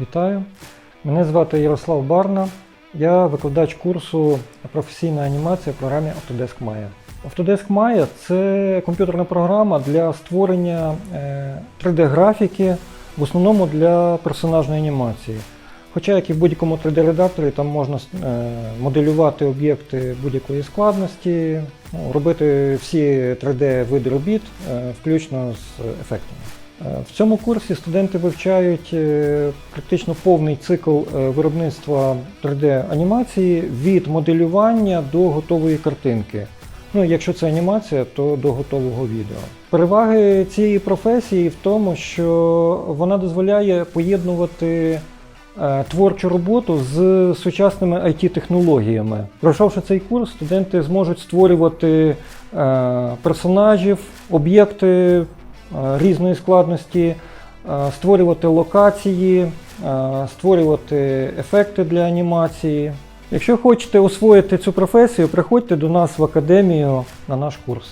Вітаю! Мене звати Ярослав Барна. Я викладач курсу професійна анімація в програмі Autodesk Maya. Autodesk Maya це комп'ютерна програма для створення 3D-графіки, в основному для персонажної анімації. Хоча, як і в будь-якому 3D-редакторі, там можна е, моделювати об'єкти будь-якої складності, ну, робити всі 3D-види робіт, е, включно з ефектами. Е, В цьому курсі студенти вивчають е, практично повний цикл е, виробництва 3D-анімації від моделювання до готової картинки. Ну, якщо це анімація, то до готового відео. Переваги цієї професії в тому, що вона дозволяє поєднувати творчу роботу з сучасними IT-технологіями. Пройшовши цей курс, студенти зможуть створювати персонажів, об'єкти різної складності, е, створювати локації, е, створювати ефекти для анімації. Якщо хочете освоїти цю професію, приходьте до нас в академію на наш курс.